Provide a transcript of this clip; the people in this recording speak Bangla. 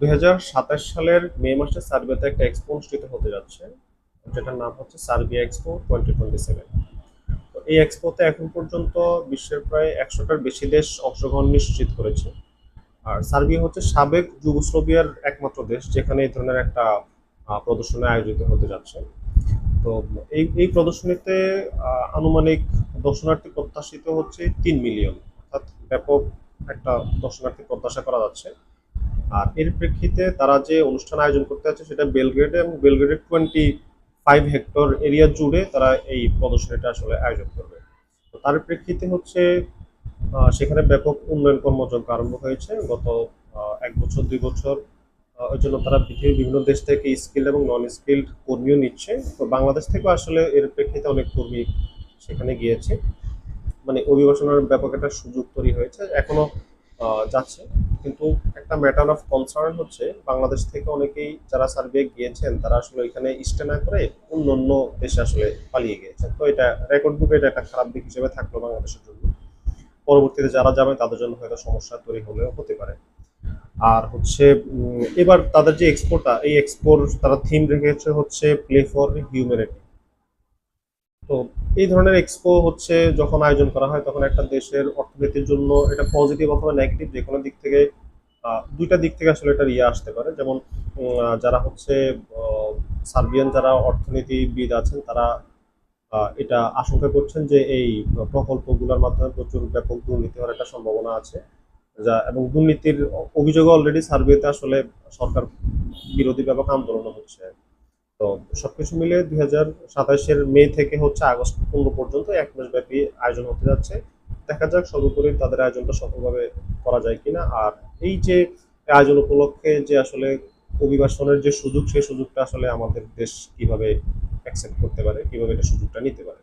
দু হাজার সাতাশ সালের মে মাসে সার্বিয়াতে একটা এক্সপো অনুষ্ঠিত হতে যাচ্ছে, যেটার নাম হচ্ছে Serbia expo twenty twenty seven তো এই এক্সপোতে এখন পর্যন্ত বিশ্বের প্রায় একশোটার বেশি দেশ অংশগ্রহণ নিশ্চিত করেছে। আর সার্বিয়া হচ্ছে সাবেক যুগোস্লোভিয়ার একমাত্র দেশ, যেখানে এই ধরনের একটা প্রদর্শনী আয়োজিত হতে যাচ্ছে। তো এই এই প্রদর্শনীতে আনুমানিক দর্শনার্থী প্রত্যাশিত হচ্ছে তিন মিলিয়ন, অর্থাৎ ব্যাপক একটা দর্শনার্থী প্রত্যাশা করা যাচ্ছে। আর এর প্রেক্ষিতে তারা যে অনুষ্ঠান আয়োজন করতে যাচ্ছে সেটা বেলগ্রেডে এবং বেলগ্রেডের টোয়েন্টি ফাইভ হেক্টর এরিয়া জুড়ে তারা এই প্রদর্শনীটা আসলে আয়োজন করবে। তো তার প্রেক্ষিতে হচ্ছে সেখানে ব্যাপক উন্নয়ন কর্মযজ্ঞ আরম্ভ হয়েছে। গত এক বছর দুই বছর ওই জন্য তারা পৃথিবীর বিভিন্ন দেশ থেকে স্কিল্ড এবং নন স্কিল্ড কর্মীও নিচ্ছে। তো বাংলাদেশ থেকেও আসলে এর প্রেক্ষিতে অনেক কর্মী সেখানে গিয়েছে। মানে অভিবাসনের ব্যাপক একটা সুযোগ তৈরি হয়েছে এখনও আহ, যাচ্ছে। কিন্তু একটা ম্যাটার অফ কনসার্ন হচ্ছে, বাংলাদেশ থেকে অনেকেই যারা সার্ভে গিয়েছেন, তারা আসলে এখানে স্টে না করে অন্য অন্য দেশে আসলে পালিয়ে গিয়েছেন। তো এটা রেকর্ড বুকে এটা একটা খারাপ দিক হিসেবে থাকল বাংলাদেশের জন্য। পরবর্তীতে যারা যাবে তাদের জন্য হয়তো সমস্যা তৈরি হলেও হতে পারে। আর হচ্ছে এবার তাদের যে এক্সপোটা এই এক্সপোর তারা থিম রেখেছে হচ্ছে প্লে ফর হিউম্যানিটি তো এই ধরনের এক্সপো হচ্ছে যখন আয়োজন করা হয়, তখন একটা দেশের অর্থনীতির জন্য এটা পজিটিভ অথবা নেগেটিভ যে কোনো দিক থেকে দুইটা দিক থেকে আসলে এটা ইয়ে আসতে পারে। যেমন যারা হচ্ছে সার্বিয়ান যারা অর্থনীতিবিদ আছেন, তারা এটা আশঙ্কা করছেন যে এই প্রকল্পগুলোর মাধ্যমে প্রচুর ব্যাপক দুর্নীতি হওয়ার একটা সম্ভাবনা আছে। যা, এবং দুর্নীতির অভিযোগ অলরেডি সার্বিয়াতে আসলে সরকার বিরোধী ব্যাপক আন্দোলন হচ্ছে। তো সবকিছু মিলে দুই হাজার সাতাশের মে থেকে হচ্ছে আগস্ট পনেরো পর্যন্ত এক মাস ব্যাপী আয়োজন হতে যাচ্ছে। দেখা যাক সর্বোপরি তাদের আয়োজনটা সফলভাবে করা যায় কিনা। আর এই যে আয়োজন উপলক্ষে যে আসলে অভিবাসনের যে সুযোগ, সেই সুযোগটা আসলে আমাদের দেশ কীভাবে অ্যাকসেপ্ট করতে পারে, কীভাবে এটা সুযোগটা নিতে পারে?